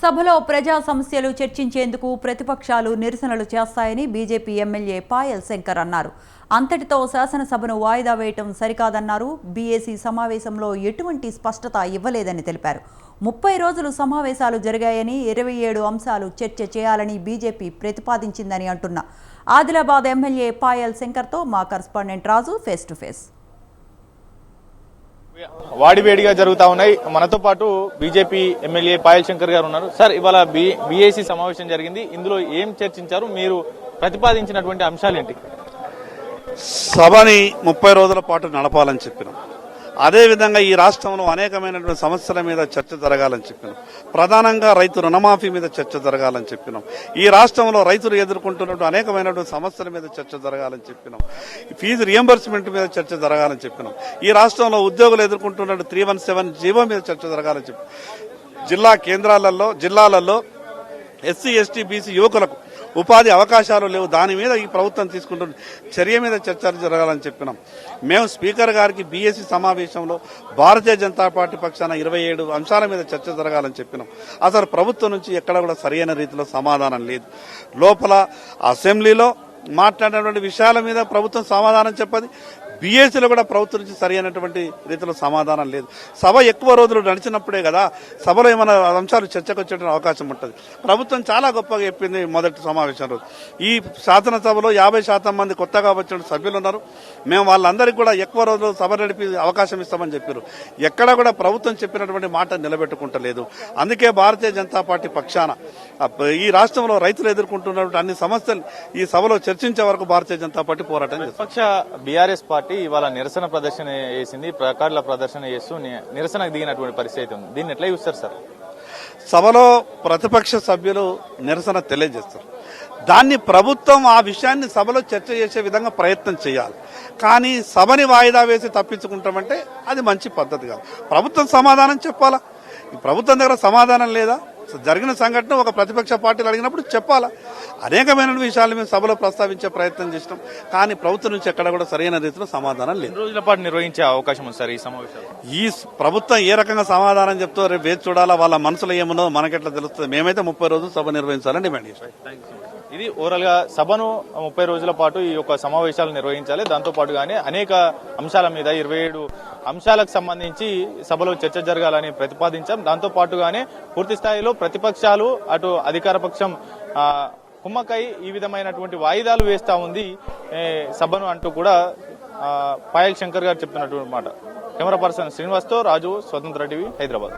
సభలో ప్రజా సమస్యలు చర్చించేందుకు ప్రతిపక్షాలు నిరసనలు చేస్తాయని బీజేపీ ఎమ్మెల్యే పాయల్ శంకర్ అన్నారు. అంతటితో శాసనసభను వాయిదా వేయటం సరికాదన్నారు. బీఏసీ సమావేశంలో ఎటువంటి స్పష్టత ఇవ్వలేదని తెలిపారు. ముప్పై రోజులు సమావేశాలు జరిగాయని ఇరవై ఏడు అంశాలు చర్చ చేయాలని బీజేపీ ప్రతిపాదించిందని అంటున్న. ఆదిలాబాద్ ఎమ్మెల్యే పాయల్ శంకర్తో మా correspondent Raju face to face. వాడివేడిగా జరుగుతా ఉన్నాయి. మనతో పాటు బీజేపీ ఎమ్మెల్యే పాయల్ శంకర్ గారు ఉన్నారు. సార్ ఇవాళ బీఏసీ సమావేశం జరిగింది. ఇందులో ఏం చర్చించారు? మీరు ప్రతిపాదించినటువంటి అంశాలు ఏంటి? సభని ముప్పై రోజుల పాటు నడపాలని చెప్పినాం. అదేవిధంగా ఈ రాష్ట్రంలో అనేకమైనటువంటి సమస్యల మీద చర్చ జరగాలని చెప్పినాం. ప్రధానంగా రైతు రుణమాఫీ మీద చర్చ జరగాలని చెప్పినాం. ఈ రాష్ట్రంలో రైతులు ఎదుర్కొంటున్నటువంటి అనేకమైనటువంటి సమస్యల మీద చర్చ జరగాలని చెప్పినాం. ఫీజు రియంబర్స్మెంట్ మీద చర్చ జరగాలని చెప్పినాం. ఈ రాష్ట్రంలో ఉద్యోగులు ఎదుర్కొంటున్నటువంటి త్రీ వన్ సెవెన్ జీవో మీద చర్చ జరగాలని చెప్పి జిల్లా కేంద్రాలలో జిల్లాలలో ఎస్సీ ఎస్టీ బీసీ యువకులకు ఉపాధి అవకాశాలు లేవు. దాని మీద ఈ ప్రభుత్వం తీసుకుంటున్న చర్య మీద చర్చలు జరగాలని చెప్పినాం. మేము స్పీకర్ గారికి బీఎస్సీ సమావేశంలో భారతీయ జనతా పార్టీ పక్షాన ఇరవై ఏడు అంశాల మీద చర్చ జరగాలని చెప్పినాం. అసలు ప్రభుత్వం నుంచి ఎక్కడ కూడా సరైన రీతిలో సమాధానం లేదు. లోపల అసెంబ్లీలో మాట్లాడినటువంటి విషయాల మీద ప్రభుత్వం సమాధానం చెప్పది. బీఎస్సీలో కూడా ప్రభుత్వం నుంచి సరైనటువంటి రీతిలో సమాధానం లేదు. సభ ఎక్కువ రోజులు నడిచినప్పుడే కదా సభలో ఏమైనా అంశాలు చర్చకు వచ్చేటువంటి అవకాశం ఉంటుంది. ప్రభుత్వం చాలా గొప్పగా చెప్పింది మొదటి సమావేశం రోజు. ఈ శాసనసభలో యాభై శాతం మంది కొత్తగా వచ్చిన సభ్యులు ఉన్నారు. మేము వాళ్ళందరికీ కూడా ఎక్కువ రోజులు సభ నడిపి అవకాశం ఇస్తామని చెప్పారు. ఎక్కడ కూడా ప్రభుత్వం చెప్పినటువంటి మాట నిలబెట్టుకుంటలేదు. అందుకే భారతీయ జనతా పార్టీ పక్షాన ఈ రాష్ట్రంలో రైతులు ఎదుర్కొంటున్నటువంటి అన్ని సమస్యలు ఈ సభలో చర్చించే వరకు భారతీయ జనతా పార్టీ పోరాటం పక్ష బీఆర్ఎస్ పార్టీ ఇవాళ నిరసన ప్రదర్శన చేసింది ప్రకారాల ప్రదర్శన చేస్తూ నిరసనకు దిగినటువంటి పరిస్థితి ఉంది. దీన్ని ఎట్లా చూస్తారు సార్? సభలో ప్రతిపక్ష సభ్యులు నిరసన తెలియజేస్తారు. దాన్ని ప్రభుత్వం ఆ విషయాన్ని సభలో చర్చ చేసే విధంగా ప్రయత్నం చేయాలి. కానీ సభని వాయిదా వేసి తప్పించుకుంటామంటే అది మంచి పద్ధతి కాదు. ప్రభుత్వం సమాధానం చెప్పాలా? ఈ ప్రభుత్వం దగ్గర సమాధానం లేదా? జరిగిన సంఘటన ఒక ప్రతిపక్ష పార్టీలు అడిగినప్పుడు చెప్పాలా? అనేకమైన విషయాలు మేము సభలో ప్రస్తావించే ప్రయత్నం చేసినాం. కానీ ప్రభుత్వం నుంచి ఎక్కడ కూడా సరైన రీతిలో సమాధానం లేదు. రోజుల పాటు నిర్వహించే అవకాశం ఉంది సార్ ఈ సమావేశాలు? ఈ ప్రభుత్వం ఏ రకంగా సమాధానం చెప్తో రేపు వేచి చూడాలా? వాళ్ళ మనసులో ఏమున్నదో మనకెట్లా తెలుస్తుంది? మేమైతే ముప్పై రోజులు సభ నిర్వహించాలని డిమాండ్ చేస్తాం ఇది ఓవరాల్గా సభను ముప్పై రోజుల పాటు ఈ యొక్క సమావేశాలు నిర్వహించాలి. దాంతో పాటుగానే అనేక అంశాల మీద ఇరవై ఏడు అంశాలకు సంబంధించి సభలో చర్చ జరగాలని ప్రతిపాదించాం. దాంతో పాటుగానే పూర్తి స్థాయిలో ప్రతిపక్షాలు అటు అధికార పక్షం కుమ్మకై ఈ విధమైనటువంటి వాయిదాలు వేస్తా ఉంది సభను అంటూ కూడా పాయల్ శంకర్ గారు చెప్తున్నటువంటి మాట. కెమెరా పర్సన్ శ్రీనివాస్తో రాజు స్వతంత్ర టీవీ హైదరాబాద్.